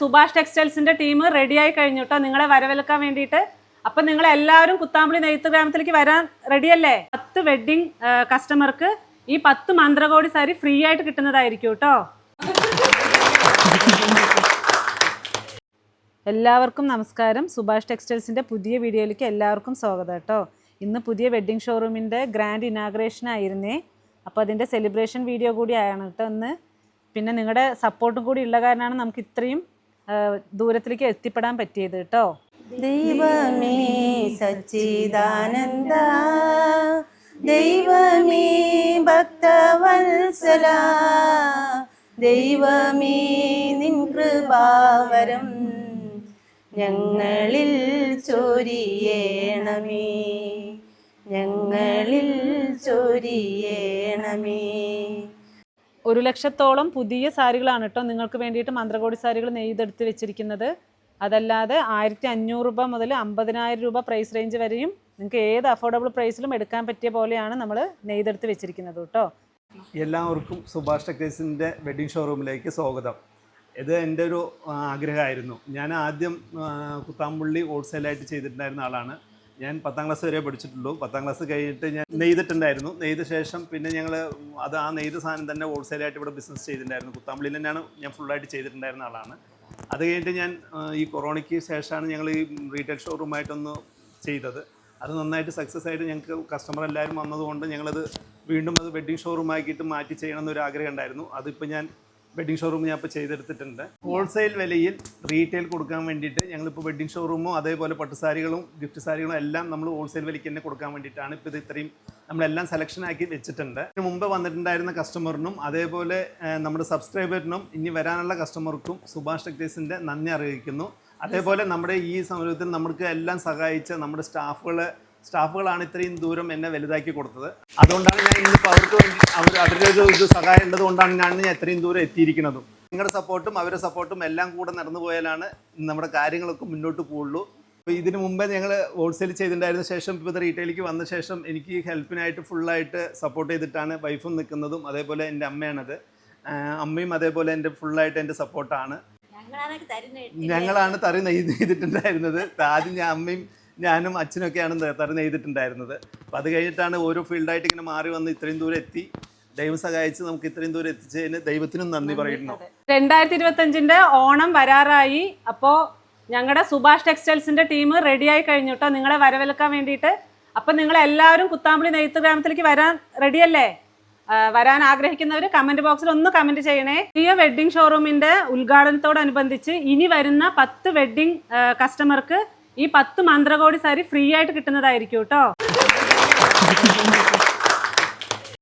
Subhash ടെക്സ്റ്റൈൽസിന്റെ team റെഡിയായി കഴിഞ്ഞു കേട്ടോ നിങ്ങളെ വരവേൽക്കാൻ വേണ്ടിയിട്ട്. അപ്പൊ നിങ്ങൾ എല്ലാവരും കുത്താമ്പളി നെയ്ത്ത് ഗ്രാമത്തിലേക്ക് വരാൻ റെഡിയല്ലേ? പത്ത് വെഡിങ് കസ്റ്റമർക്ക് ഈ പത്ത് മന്ത്രകോടി സാരി ഫ്രീ ആയിട്ട് കിട്ടുന്നതായിരിക്കും കേട്ടോ എല്ലാവർക്കും നമസ്കാരം. സുഭാഷ് ടെക്സ്റ്റൈൽസിന്റെ പുതിയ വീഡിയോയിലേക്ക് എല്ലാവർക്കും സ്വാഗതം കേട്ടോ ഇന്ന് പുതിയ വെഡ്ഡിംഗ് ഷോറൂമിന്റെ ഗ്രാൻഡ് ഇനാഗ്രേഷൻ ആയിരുന്നേ. അപ്പോൾ അതിന്റെ സെലിബ്രേഷൻ വീഡിയോ കൂടി ആയാണ് കേട്ടോ ഇന്ന്. പിന്നെ നിങ്ങളുടെ സപ്പോർട്ടും കൂടി ഉള്ള കാരണമാണ് നമുക്ക് ഇത്രയും ദൂരത്തിലേക്ക് എത്തിപ്പെടാൻ പറ്റിയത് കേട്ടോ ദൈവമേ സച്ചിദാനന്ദ. ദൈവമേ ഭക്തവത്സല. ദൈവമേ നിൻ കൃപാവരം ഞങ്ങളിൽ ചൊരിയേണമേ. ഞങ്ങളിൽ ചൊരിയേണമേ. ഒരു ലക്ഷത്തോളം പുതിയ സാരികളാണ് കേട്ടോ നിങ്ങൾക്ക് വേണ്ടിയിട്ട് മന്ത്രകോടി സാരികൾ നെയ്തെടുത്ത് വെച്ചിരിക്കുന്നത്. അതല്ലാതെ ആയിരത്തി അഞ്ഞൂറ് രൂപ മുതൽ അമ്പതിനായിരം രൂപ പ്രൈസ് റേഞ്ച് വരെയും നിങ്ങൾക്ക് ഏത് അഫോർഡബിൾ പ്രൈസിലും എടുക്കാൻ പറ്റിയ പോലെയാണ് നമ്മൾ നെയ്തെടുത്ത് വെച്ചിരിക്കുന്നത് കേട്ടോ. എല്ലാവർക്കും സുഭാഷ് ടെക്സിന്റെ വെഡ്ഡിംഗ് ഷോറൂമിലേക്ക് സ്വാഗതം. ഇത് എന്റെ ഒരു ആഗ്രഹമായിരുന്നു. ഞാൻ ആദ്യം കുത്താമ്പുള്ളി ഹോൾസെയിലായിട്ട് ചെയ്തിട്ടുണ്ടായിരുന്ന ആളാണ്. ഞാൻ പത്താം ക്ലാസ് വരെ പഠിച്ചിട്ടുള്ളൂ. പത്താം ക്ലാസ് കഴിഞ്ഞിട്ട് ഞാൻ നെയ്തിട്ടുണ്ടായിരുന്നു. നെയ്ത ശേഷം പിന്നെ ഞങ്ങൾ അത് ആ നെയ്ത സാധനം തന്നെ ഹോൾസെയിലായിട്ട് ഇവിടെ ബിസിനസ് ചെയ്തിട്ടുണ്ടായിരുന്നു. കുത്താമ്പളിയിൽ തന്നെയാണ് ഞാൻ ഫുള്ളായിട്ട് ചെയ്തിട്ടുണ്ടായിരുന്ന ആളാണ്. അത് കഴിഞ്ഞിട്ട് ഞാൻ ഈ കൊറോണയ്ക്ക് ശേഷമാണ് ഞങ്ങൾ ഈ റീറ്റെയിൽ ഷോറൂമായിട്ടൊന്ന് ചെയ്തത്. അത് നന്നായിട്ട് സക്സസ് ആയിട്ട് ഞങ്ങൾക്ക് കസ്റ്റമർ എല്ലാവരും വന്നതുകൊണ്ട് ഞങ്ങളത് വീണ്ടും അത് വെഡ്ഡിങ് ഷോറൂം ആക്കിയിട്ട് മാറ്റി ചെയ്യണമെന്നൊരു ആഗ്രഹം ഉണ്ടായിരുന്നു. അതിപ്പോൾ ഞാൻ വെഡ്ഡിംഗ് ഷോറൂം ഞാൻ ഇപ്പോൾ ചെയ്തെടുത്തിട്ടുണ്ട്. ഹോൾസെയിൽ വിലയിൽ റീറ്റെയിൽ കൊടുക്കാൻ വേണ്ടിയിട്ട് ഞങ്ങളിപ്പോൾ വെഡ്ഡിംഗ് ഷോറൂമും അതേപോലെ പട്ടുസാരികളും ഗിഫ്റ്റ് സാരികളും എല്ലാം നമ്മൾ ഹോൾസെയിൽ വിലയ്ക്ക് തന്നെ കൊടുക്കാൻ വേണ്ടിയിട്ടാണ് ഇപ്പോൾ ഇത് ഇത്രയും നമ്മളെല്ലാം സെലക്ഷൻ ആക്കി വെച്ചിട്ടുണ്ട്. ഇതിന് മുമ്പ് വന്നിട്ടുണ്ടായിരുന്ന കസ്റ്റമറിനും അതേപോലെ നമ്മുടെ സബ്സ്ക്രൈബറിനും ഇനി വരാനുള്ള കസ്റ്റമർക്കും സുഭാഷ് ടെക്ടൈൽസിന്റെ നന്ദി അറിയിക്കുന്നു. അതേപോലെ നമ്മുടെ ഈ സമരത്തിൽ നമ്മൾക്ക് എല്ലാം സഹായിച്ച നമ്മുടെ സ്റ്റാഫുകളെ സ്റ്റാഫുകളാണ് ഇത്രയും ദൂരം എന്നെ വലുതാക്കി കൊടുത്തത്. അതുകൊണ്ടാണ് ഞാൻ ഇന്നിപ്പോൾ അവർക്ക് വേണ്ടി അവർ അവരുടെ ഒരു ഇത് സഹായം ഉള്ളത് കൊണ്ടാണ് ഞാൻ ഞാൻ ഇത്രയും ദൂരം എത്തിയിരിക്കുന്നതും. നിങ്ങളുടെ സപ്പോർട്ടും അവരുടെ സപ്പോർട്ടും എല്ലാം കൂടെ നടന്നു പോയാലാണ് നമ്മുടെ കാര്യങ്ങളൊക്കെ മുന്നോട്ട് പോകുള്ളൂ. അപ്പോൾ ഇതിന് മുമ്പേ ഞങ്ങൾ ഹോൾസെയിൽ ചെയ്തിട്ടുണ്ടായിരുന്ന ശേഷം ഇപ്പോൾ റീറ്റെയിലേക്ക് വന്ന ശേഷം എനിക്ക് ഹെൽപ്പിനായിട്ട് ഫുള്ളായിട്ട് സപ്പോർട്ട് ചെയ്തിട്ടാണ് വൈഫും നിൽക്കുന്നതും അതേപോലെ എന്റെ അമ്മയാണത്. അമ്മയും അതേപോലെ എന്റെ ഫുള്ളായിട്ട് എന്റെ സപ്പോർട്ടാണ് ഞങ്ങളാണ് തറി നെയ്ത് ചെയ്തിട്ടുണ്ടായിരുന്നത്. ആദ്യം ഞാൻ അമ്മയും ഞാനും അച്ഛനൊക്കെയാണ് തരണം ചെയ്തിട്ടുണ്ടായിരുന്നത്. അപ്പോൾ അപ്പം അത് കഴിഞ്ഞിട്ടാണ് ഓരോ ഫീൽഡായിട്ട് ഇങ്ങനെ മാറി വന്ന് ഇത്രയും ദൂരം എത്തി. ദൈവം സഹായിച്ച് നമുക്ക് ഇത്രയും ദൂരം എത്തിച്ചതിന് ദൈവത്തിനും നന്ദി പറയുന്നു. രണ്ടായിരത്തി ഇരുപത്തഞ്ചിന്റെ ഓണം വരാറായി. അപ്പോൾ ഞങ്ങളുടെ സുഭാഷ് ടെക്സ്റ്റൈൽസിന്റെ ടീം റെഡിയായി കഴിഞ്ഞു കേട്ടോ നിങ്ങളെ വരവേൽക്കാൻ വേണ്ടിയിട്ട്. അപ്പം നിങ്ങൾ എല്ലാവരും കുത്താമ്പളി നെയ്ത്ത് ഗ്രാമത്തിലേക്ക് വരാൻ റെഡിയല്ലേ? അല്ലേ വരാൻ ആഗ്രഹിക്കുന്നവർ കമന്റ് ബോക്സിൽ ഒന്ന് കമന്റ് ചെയ്യണേ. പുതിയ വെഡ്ഡിംഗ് ഷോറൂമിന്റെ ഉദ്ഘാടനത്തോടനുബന്ധിച്ച് ഇനി വരുന്ന പത്ത് വെഡ്ഡിംഗ് കസ്റ്റമർക്ക് ഈ പത്ത് മന്ത്രകോടി സാരി ഫ്രീ ആയിട്ട് കിട്ടുന്നതായിരിക്കും കേട്ടോ.